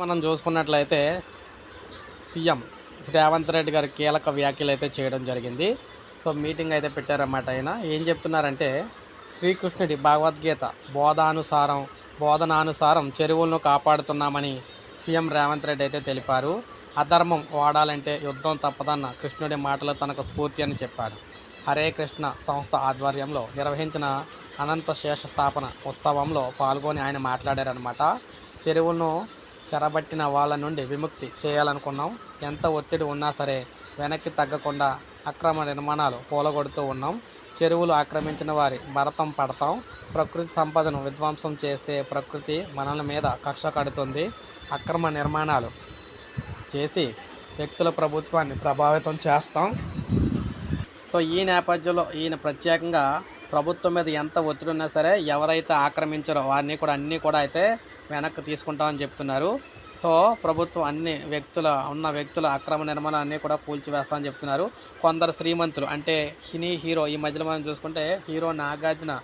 మనం చూసుకున్నట్లయితే సీఎం రేవంత్ రెడ్డి గారు కీలక వ్యాఖ్యలు అయితే చేయడం జరిగింది. సో మీటింగ్ అయితే పెట్టారన్నమాట ఆయన. ఏం చెప్తున్నారంటే శ్రీకృష్ణుడి భగవద్గీత బోధానుసారం బోధనానుసారం చెరువులను కాపాడుతున్నామని సీఎం రేవంత్ రెడ్డి అయితే తెలిపారు. అధర్మం వాడాలంటే యుద్ధం తప్పదన్న కృష్ణుడి మాటలు తనకు స్ఫూర్తి అని చెప్పాడు హరే కృష్ణ సంస్థ ఆధ్వర్యంలో నిర్వహించిన అనంత శేష స్థాపన ఉత్సవంలో పాల్గొని ఆయన మాట్లాడారనమాట చెరువులను చెరబట్టిన వాళ్ళ నుండి విముక్తి చేయాలనుకున్నాం. ఎంత ఒత్తిడి ఉన్నా సరే వెనక్కి తగ్గకుండా అక్రమ నిర్మాణాలు పూలగొడుతూ ఉన్నాం. చెరువులు ఆక్రమించిన వారి భరతం పడతాం. ప్రకృతి సంపదను విధ్వంసం చేస్తే ప్రకృతి మనల మీద కక్ష కడుతుంది. అక్రమ నిర్మాణాలు చేసి వ్యక్తుల ప్రభుత్వాన్ని ప్రభావితం చేస్తాం. సో ఈ నేపథ్యంలో ఈయన ప్రత్యేకంగా ప్రభుత్వం మీద ఎంత ఒత్తిడి ఉన్నా సరే ఎవరైతే ఆక్రమించారో వారిని కూడా అన్నీ కూడా అయితే వెనక్కి తీసుకుంటామని చెప్తున్నారు. సో ప్రభుత్వం అన్ని వ్యక్తుల ఉన్న వ్యక్తుల అక్రమ నిర్మాణాన్ని కూడా కూల్చివేస్తామని చెప్తున్నారు. కొందరు శ్రీమంతులు అంటే హినీ హీరో ఈ మధ్యలో మనం చూసుకుంటే హీరో నాగార్జున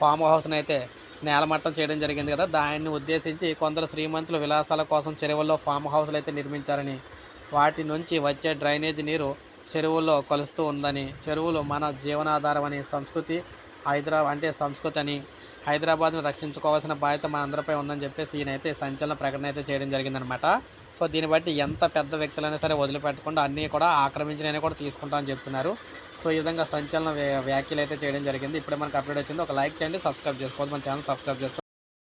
ఫామ్ హౌస్ని అయితే నేలమట్టం చేయడం జరిగింది కదా. దాన్ని ఉద్దేశించి కొందరు శ్రీమంతులు విలాసాల కోసం చెరువుల్లో ఫామ్ హౌస్లు అయితే నిర్మించారని వాటి నుంచి వచ్చే డ్రైనేజ్ నీరు చెరువుల్లో కలుస్తూ ఉందని చెరువులు మన జీవనాధారం అని సంస్కృతి హైదరాబాద్ అంటే సంస్కృతి అని హైదరాబాద్ను రక్షించుకోవాల్సిన బాధ్యత మన అందరిపై ఉందని చెప్పేసి ఈయనైతే సంచలన ప్రకటన అయితే చేయడం జరిగిందనమాట సో దీన్ని బట్టి ఎంత పెద్ద వ్యక్తులైనా సరే వదిలిపెట్టకుండా అన్నీ కూడా ఆక్రమించినవి కూడా తీసుకుంటామని చెప్తున్నారు. సో ఈ విధంగా సంచలన వ్యాఖ్యలు అయితే చేయడం జరిగింది. ఇప్పుడే మనకు అప్డేట్ వచ్చింది. ఒక లైక్ చేయండి సబ్స్క్రైబ్ చేసుకోవద్దు. మన ఛానల్ సబ్స్క్రైబ్ చేసుకోండి